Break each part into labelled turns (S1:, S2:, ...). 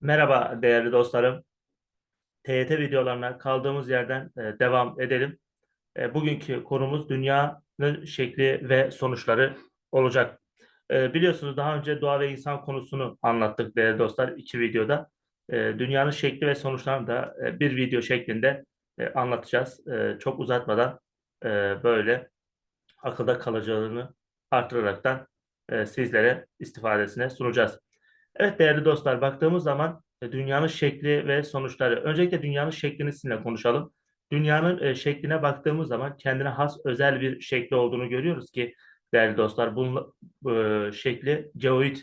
S1: Merhaba değerli dostlarım. TYT videolarına kaldığımız yerden e, devam edelim. E, bugünkü konumuz dünyanın şekli ve sonuçları olacak. E, biliyorsunuz daha önce doğa ve insan konusunu anlattık değerli dostlar iki videoda. Dünyanın şekli ve sonuçlarını da bir video şeklinde e, anlatacağız. Çok uzatmadan böyle akılda kalacağını artıraraktan e, sizlere istifadesine sunacağız. Evet değerli dostlar baktığımız zaman e, dünyanın şekli ve sonuçları. Öncelikle dünyanın şeklini sizinle konuşalım. Dünyanın e, şekline baktığımız zaman kendine has özel bir şekli olduğunu görüyoruz ki değerli dostlar bunun e, şekli geoid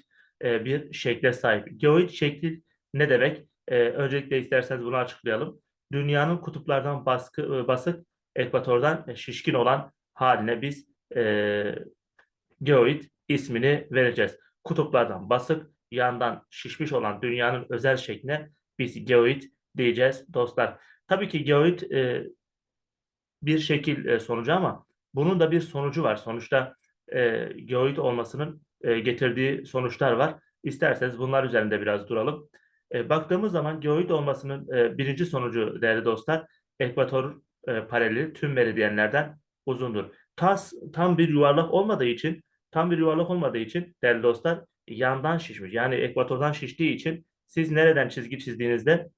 S1: e, bir şekle sahip. Geoid şekli ne demek? E, öncelikle isterseniz bunu açıklayalım. Dünyanın kutuplardan baskı, basık, ekvatordan şişkin olan haline biz e, geoid ismini vereceğiz. Kutuplardan basık, yandan şişmiş olan dünyanın özel şekline biz geoid diyeceğiz dostlar. Tabii ki geoid e, bir şekil e, sonucu ama bunun da bir sonucu var. Sonuçta e, geoid olmasının e, getirdiği sonuçlar var. İsterseniz bunlar üzerinde biraz duralım. E, baktığımız zaman geoid olmasının e, birinci sonucu değerli dostlar, ekvator e, paraleli tüm meridyenlerden uzundur. Tas, tam bir yuvarlak olmadığı için, tam bir yuvarlak olmadığı için değerli dostlar yandan şişmiş. Yani ekvatordan şiştiği için siz nereden çizgi çizdiğinizde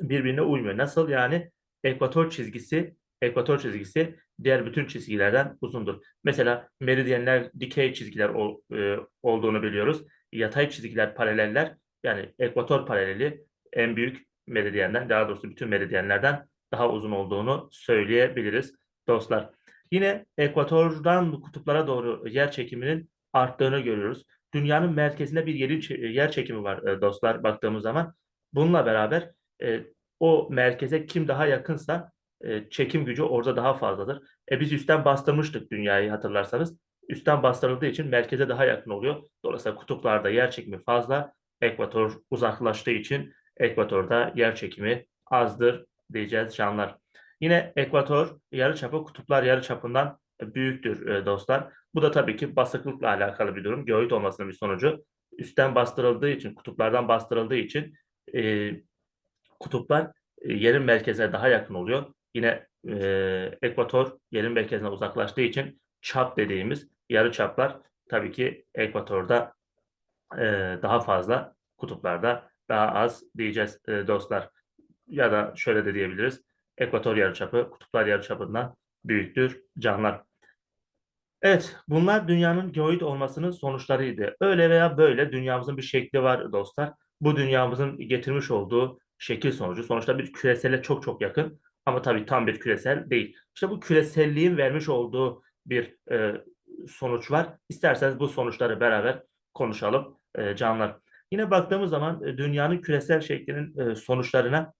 S1: birbirine uymuyor. Nasıl yani ekvator çizgisi ekvator çizgisi diğer bütün çizgilerden uzundur. Mesela meridyenler dikey çizgiler ol, e, olduğunu biliyoruz. Yatay çizgiler paraleller yani ekvator paraleli en büyük meridyenden daha doğrusu bütün meridyenlerden daha uzun olduğunu söyleyebiliriz dostlar. Yine ekvatordan kutuplara doğru yer çekiminin arttığını görüyoruz. Dünyanın merkezinde bir yer çekimi var e, dostlar baktığımız zaman. Bununla beraber e, o merkeze kim daha yakınsa e, çekim gücü orada daha fazladır. E biz üstten bastırmıştık dünyayı hatırlarsanız. Üstten bastırıldığı için merkeze daha yakın oluyor. Dolayısıyla kutuplarda yer çekimi fazla. Ekvator uzaklaştığı için ekvatorda yer çekimi azdır diyeceğiz canlar. Yine ekvator yarıçapı kutuplar yarıçapından büyüktür e, dostlar. Bu da tabii ki basıklıkla alakalı bir durum. Geoid olmasının bir sonucu. Üstten bastırıldığı için, kutuplardan bastırıldığı için e, kutuplar e, yerin merkezine daha yakın oluyor. Yine e, ekvator yerin merkezine uzaklaştığı için çap dediğimiz yarı çaplar tabii ki ekvatorda e, daha fazla, kutuplarda daha az diyeceğiz e, dostlar. Ya da şöyle de diyebiliriz. Ekvator yarıçapı kutuplar yarıçapından büyüktür canlar. Evet, bunlar dünyanın geoid olmasının sonuçlarıydı. Öyle veya böyle dünyamızın bir şekli var dostlar. Bu dünyamızın getirmiş olduğu şekil sonucu. Sonuçta bir küresele çok çok yakın ama tabii tam bir küresel değil. İşte bu küreselliğin vermiş olduğu bir e, sonuç var. İsterseniz bu sonuçları beraber konuşalım e, canlar. Yine baktığımız zaman e, dünyanın küresel şeklinin e, sonuçlarına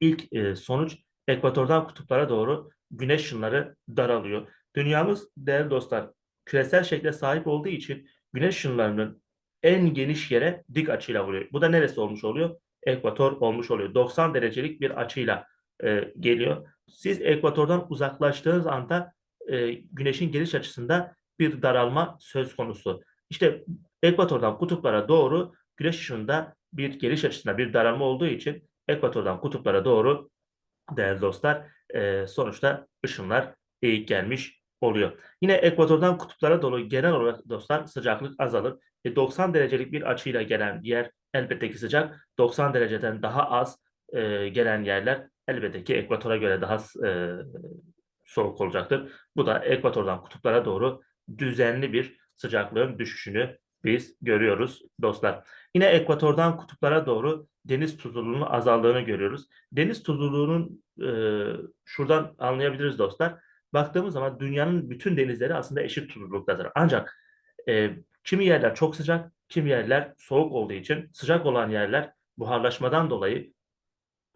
S1: ilk e, sonuç ekvatordan kutuplara doğru güneş ışınları daralıyor. Dünyamız değerli dostlar küresel şekle sahip olduğu için güneş ışınlarının en geniş yere dik açıyla vuruyor. Bu da neresi olmuş oluyor? Ekvator olmuş oluyor. 90 derecelik bir açıyla e, geliyor. Siz ekvatordan uzaklaştığınız anda e, güneşin geliş açısında bir daralma söz konusu. İşte ekvatordan kutuplara doğru güneş ışığında bir geliş açısında bir daralma olduğu için ekvatordan kutuplara doğru değerli dostlar e, sonuçta ışınlar eğik gelmiş oluyor. Yine ekvatordan kutuplara doğru genel olarak dostlar sıcaklık azalır. E, 90 derecelik bir açıyla gelen yer elbette ki sıcak. 90 dereceden daha az e, gelen yerler elbette ki ekvatora göre daha e, soğuk olacaktır. Bu da ekvatordan kutuplara doğru düzenli bir sıcaklığın düşüşünü biz görüyoruz dostlar. Yine ekvatordan kutuplara doğru deniz tuzluluğunun azaldığını görüyoruz. Deniz tuzluluğunun e, şuradan anlayabiliriz dostlar. Baktığımız zaman dünyanın bütün denizleri aslında eşit tuzluluktadır. Ancak e, kimi yerler çok sıcak, kimi yerler soğuk olduğu için sıcak olan yerler buharlaşmadan dolayı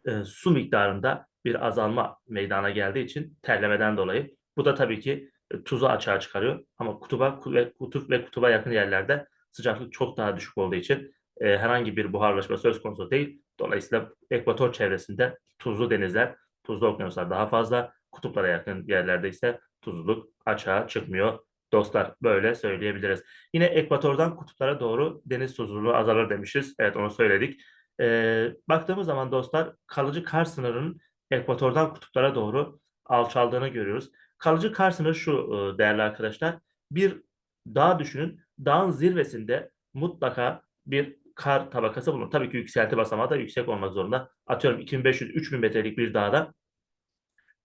S1: e, su miktarında bir azalma meydana geldiği için terlemeden dolayı. Bu da tabii ki e, tuzu açığa çıkarıyor. Ama kutuba ve kutup ve kutuba yakın yerlerde sıcaklık çok daha düşük olduğu için e, herhangi bir buharlaşma söz konusu değil. Dolayısıyla ekvator çevresinde tuzlu denizler, tuzlu okyanuslar daha fazla. Kutuplara yakın yerlerde ise tuzluluk açığa çıkmıyor. Dostlar böyle söyleyebiliriz. Yine ekvatordan kutuplara doğru deniz tuzluluğu azalır demişiz. Evet onu söyledik. Ee, baktığımız zaman dostlar kalıcı kar sınırının ekvatordan kutuplara doğru alçaldığını görüyoruz. Kalıcı kar sınırı şu e, değerli arkadaşlar. Bir dağ düşünün. Dağın zirvesinde mutlaka bir kar tabakası bulunur. Tabii ki yükselti basamağı da yüksek olmak zorunda. Atıyorum 2500-3000 metrelik bir dağda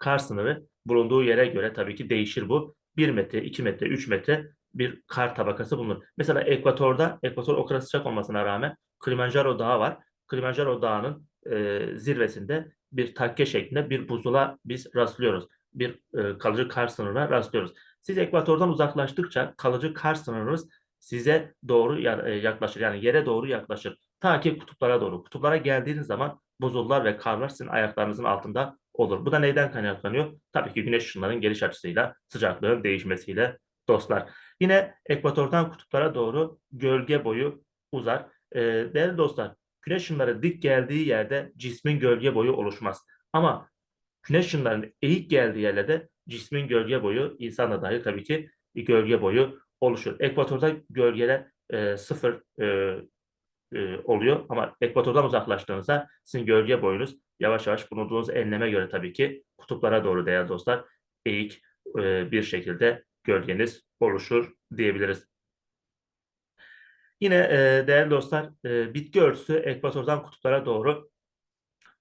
S1: kar sınırı bulunduğu yere göre tabii ki değişir bu. 1 metre, 2 metre, 3 metre bir kar tabakası bulunur. Mesela ekvatorda, ekvator o kadar sıcak olmasına rağmen Kilimanjaro Dağı var. Kilimanjaro Dağı'nın e, zirvesinde bir takke şeklinde bir buzula biz rastlıyoruz. Bir e, kalıcı kar sınırına rastlıyoruz. Siz ekvatordan uzaklaştıkça kalıcı kar sınırınız size doğru e, yaklaşır. Yani yere doğru yaklaşır. Ta ki kutuplara doğru. Kutuplara geldiğiniz zaman buzullar ve karlar sizin ayaklarınızın altında olur. Bu da neyden kaynaklanıyor? Tabii ki güneş ışınlarının geliş açısıyla, sıcaklığın değişmesiyle dostlar. Yine ekvatordan kutuplara doğru gölge boyu uzar. Ee, değerli dostlar, güneş ışınları dik geldiği yerde cismin gölge boyu oluşmaz. Ama güneş ışınlarının eğik geldiği yerlerde cismin gölge boyu, insan da dahil tabii ki gölge boyu oluşur. Ekvatorda gölgeler e, sıfır e, e, oluyor ama ekvatordan uzaklaştığınızda sizin gölge boyunuz yavaş yavaş bulunduğunuz enleme göre tabii ki kutuplara doğru değerli dostlar eğik e, bir şekilde gölgeniz oluşur diyebiliriz. Yine e, değerli dostlar e, bitki örtüsü ekvatordan kutuplara doğru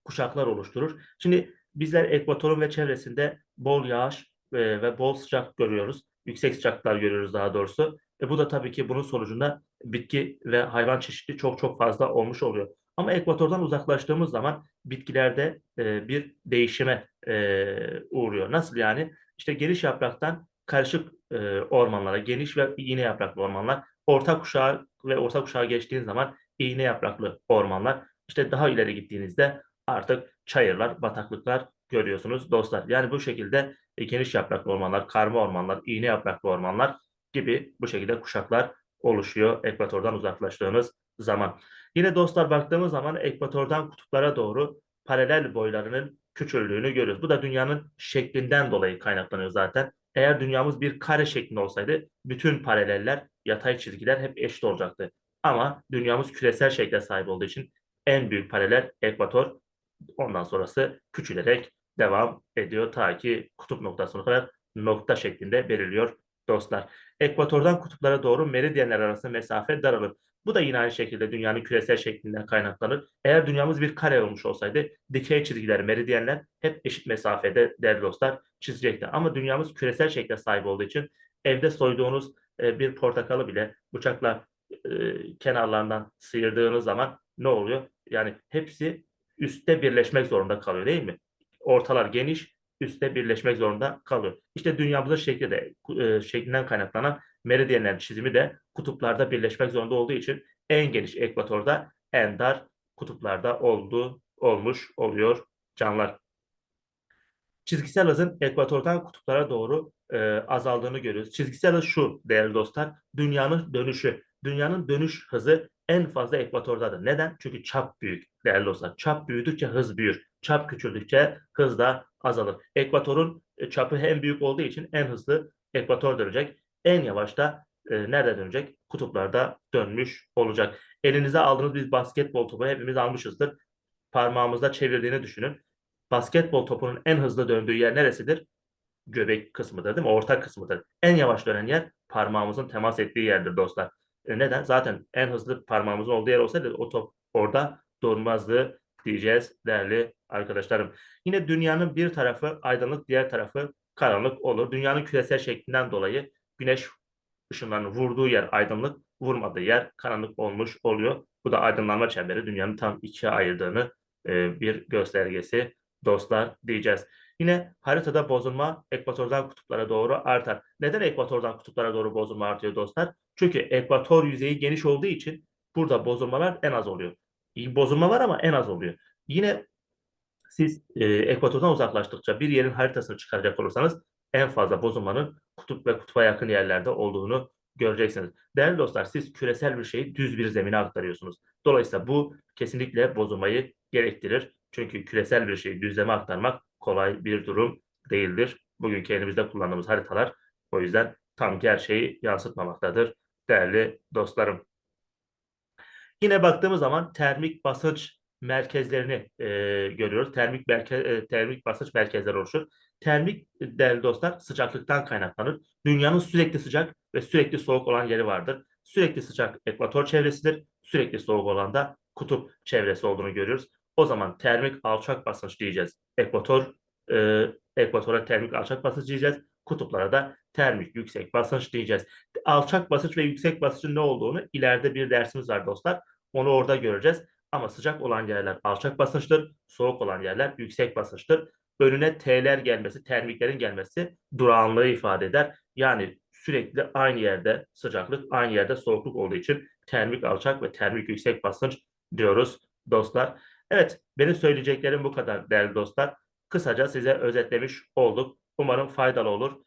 S1: kuşaklar oluşturur. Şimdi bizler ekvatorun ve çevresinde bol yağış e, ve bol sıcak görüyoruz. Yüksek sıcaklıklar görüyoruz daha doğrusu. E, bu da tabii ki bunun sonucunda bitki ve hayvan çeşitli çok çok fazla olmuş oluyor. Ama ekvatordan uzaklaştığımız zaman bitkilerde e, bir değişime e, uğruyor. Nasıl yani? İşte geniş yapraktan karışık e, ormanlara, geniş ve iğne yapraklı ormanlar, orta kuşağı ve orta kuşağı geçtiğiniz zaman iğne yapraklı ormanlar, işte daha ileri gittiğinizde artık çayırlar, bataklıklar görüyorsunuz dostlar. Yani bu şekilde e, geniş yapraklı ormanlar, karma ormanlar, iğne yapraklı ormanlar gibi bu şekilde kuşaklar oluşuyor ekvatordan uzaklaştığımız zaman. Yine dostlar baktığımız zaman ekvatordan kutuplara doğru paralel boylarının küçüldüğünü görüyoruz. Bu da dünyanın şeklinden dolayı kaynaklanıyor zaten. Eğer dünyamız bir kare şeklinde olsaydı bütün paraleller, yatay çizgiler hep eşit olacaktı. Ama dünyamız küresel şekle sahip olduğu için en büyük paralel ekvator. Ondan sonrası küçülerek devam ediyor ta ki kutup noktasına kadar nokta şeklinde belirliyor dostlar. Ekvatordan kutuplara doğru meridyenler arasında mesafe daralır. Bu da yine aynı şekilde dünyanın küresel şeklinden kaynaklanır. Eğer dünyamız bir kare olmuş olsaydı dikey çizgiler, meridyenler hep eşit mesafede değerli dostlar çizecekti. Ama dünyamız küresel şekle sahip olduğu için evde soyduğunuz e, bir portakalı bile bıçakla e, kenarlarından sıyırdığınız zaman ne oluyor? Yani hepsi üstte birleşmek zorunda kalıyor değil mi? Ortalar geniş, üstte birleşmek zorunda kalıyor. İşte dünyamızın şekli de e, şeklinden kaynaklanan meridyenlerin çizimi de kutuplarda birleşmek zorunda olduğu için en geniş ekvatorda en dar kutuplarda olduğu olmuş oluyor canlar. Çizgisel hızın ekvatordan kutuplara doğru e, azaldığını görüyoruz. Çizgisel hız şu değerli dostlar, dünyanın dönüşü. Dünyanın dönüş hızı en fazla ekvatordadır. Neden? Çünkü çap büyük değerli dostlar. Çap büyüdükçe hız büyür. Çap küçüldükçe hız da azalır. Ekvatorun e, çapı en büyük olduğu için en hızlı ekvator dönecek. En yavaş da e, nerede dönecek? Kutuplarda dönmüş olacak. Elinize aldığınız bir basketbol topu hepimiz almışızdır. Parmağımızda çevirdiğini düşünün. Basketbol topunun en hızlı döndüğü yer neresidir? Göbek kısmıdır değil mi? Orta kısmıdır. En yavaş dönen yer parmağımızın temas ettiği yerdir dostlar. E neden? Zaten en hızlı parmağımızın olduğu yer olsaydı o top orada durmazdı diyeceğiz değerli arkadaşlarım. Yine dünyanın bir tarafı aydınlık, diğer tarafı karanlık olur. Dünyanın küresel şeklinden dolayı güneş ışınlarının vurduğu yer aydınlık, vurmadığı yer karanlık olmuş oluyor. Bu da aydınlanma çemberi dünyanın tam ikiye ayırdığını e, bir göstergesi dostlar diyeceğiz. Yine haritada bozulma ekvatordan kutuplara doğru artar. Neden ekvatordan kutuplara doğru bozulma artıyor dostlar? Çünkü ekvator yüzeyi geniş olduğu için burada bozulmalar en az oluyor. Bozulma var ama en az oluyor. Yine siz e, ekvatordan uzaklaştıkça bir yerin haritasını çıkaracak olursanız en fazla bozulmanın kutup ve kutupa yakın yerlerde olduğunu göreceksiniz. Değerli dostlar siz küresel bir şeyi düz bir zemine aktarıyorsunuz. Dolayısıyla bu kesinlikle bozulmayı gerektirir. Çünkü küresel bir şeyi düzleme aktarmak kolay bir durum değildir. Bugünkü elimizde kullandığımız haritalar o yüzden tam gerçeği yansıtmamaktadır değerli dostlarım. Yine baktığımız zaman termik basınç merkezlerini e, görüyoruz. Termik merke, e, termik basınç merkezleri oluşur. Termik e, değerli dostlar sıcaklıktan kaynaklanır. Dünyanın sürekli sıcak ve sürekli soğuk olan yeri vardır. Sürekli sıcak ekvator çevresidir. Sürekli soğuk olan da kutup çevresi olduğunu görüyoruz. O zaman termik alçak basınç diyeceğiz. Ekvator e, ekvatora termik alçak basınç diyeceğiz. Kutuplara da termik yüksek basınç diyeceğiz. Alçak basınç ve yüksek basıncın ne olduğunu ileride bir dersimiz var dostlar. Onu orada göreceğiz. Ama sıcak olan yerler alçak basınçtır, soğuk olan yerler yüksek basınçtır. Önüne T'ler gelmesi, termiklerin gelmesi durağanlığı ifade eder. Yani sürekli aynı yerde sıcaklık, aynı yerde soğukluk olduğu için termik alçak ve termik yüksek basınç diyoruz dostlar. Evet, benim söyleyeceklerim bu kadar değerli dostlar. Kısaca size özetlemiş olduk. Umarım faydalı olur.